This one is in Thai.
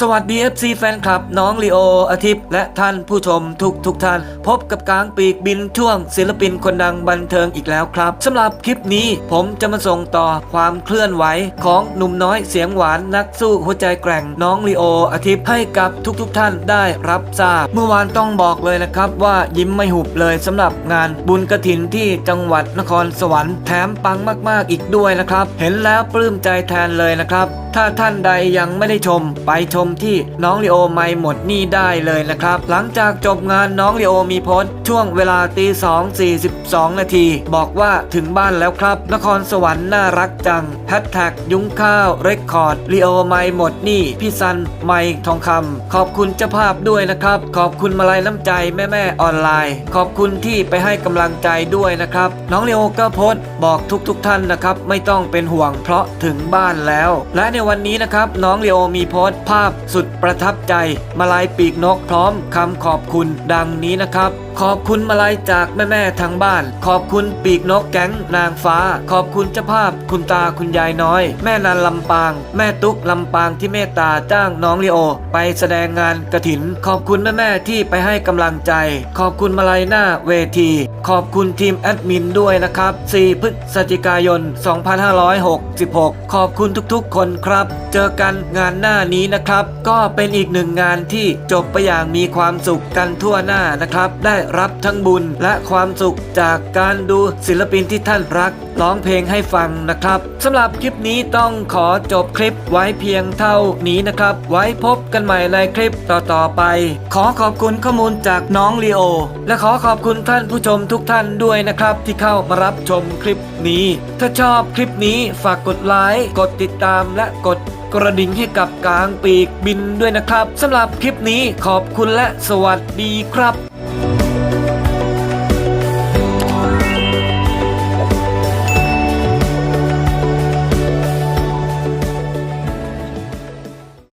สวัสดี FC แฟนคลับ น้องลีโออาทิตย์ และท่านผู้ชมทุกทุกท่าน พบกับกลางปีกบินช่วงศิลปินคนดังบันเทิงอีกแล้วครับสำหรับคลิปนี้ผมจะมาส่งต่อความเคลื่อนไหวของหนุ่มน้อยเสียงหวานนักสู้หัวใจแกร่งน้องลีโออาทิตย์ให้กับทุกทุกท่านได้รับทราบ เมื่อวานต้องบอกเลยนะครับว่ายิ้มไม่หุบเลยสำหรับงานบุญกระถินที่จังหวัดนครสวรรค์แถมปังมาก ๆ อีกด้วยนะครับ เห็นแล้วปลื้มใจแทนเลยนะครับถ้าท่านใดยังไม่ได้ชมไปชมที่น้องลีโอไม่หมดหนี่ได้เลยนะครับ หลังจากจบงานน้องลีโอมีโพสช่วงเวลาตีสองสี่สิบสองนาที บอกว่าถึงบ้านแล้วครับ นครสวรรค์น่ารักจังแฮชแท็กยุ้งข้าวเรคคอร์ดลีโอไม่หมดหนี่พี่ซันไม่ทองคำขอบคุณเจ้าภาพด้วยนะครับ ขอบคุณมาลัยน้ำใจแม่แม่ออนไลน์ ขอบคุณที่ไปให้กำลังใจด้วยนะครับ น้องลีโอก็โพสบอกทุกๆทท่านนะครับ ไม่ต้องเป็นห่วงเพราะถึงบ้านแล้ว และในวันนี้นะครับ น้องลีโอมีโพสภาพสุดประทับใจ มาลายปีกนกพร้อมคำขอบคุณดังนี้นะครับ ขอบคุณมาลัยจากแม่แม่ทางบ้าน ขอบคุณปีกนกแก๊งนางฟ้า ขอบคุณเจ้าภาพ คุณตาคุณยายน้อย แม่นันลำปาง แม่ตุ๊กลำปางที่เมตตาจ้างน้องลีโอ ไปแสดงงานกระถิน ขอบคุณแม่แม่ที่ไปให้กำลังใจ ขอบคุณมาลัยหน้าเวที ขอบคุณทีมแอดมินด้วยนะครับ 4 พฤศจิกายน 2566 ขอบคุณทุกๆ คนครับ เจอกันงานหน้านี้นะครับก็เป็นอีกหนึ่งงานที่จบไปอย่างมีความสุขกันทั่วหน้านะครับ ได้รับทั้งบุญและความสุขจากการดูศิลปินที่ท่านรักร้องเพลงให้ฟังนะครับสำหรับคลิปนี้ต้องขอจบคลิปไว้เพียงเท่านี้นะครับ ไว้พบกันใหม่ในคลิปต่อๆไป ขอขอบคุณข้อมูลจากน้องลีโอ และขอขอบคุณท่านผู้ชมทุกท่านด้วยนะครับ ที่เข้ามารับชมคลิปนี้ ถ้าชอบคลิปนี้ฝากกดไลค์กดติดตามและกด กระดิ่งให้กับกลางปีกบินด้วยนะครับสำหรับคลิปนี้ขอบคุณและสวัสดีครับ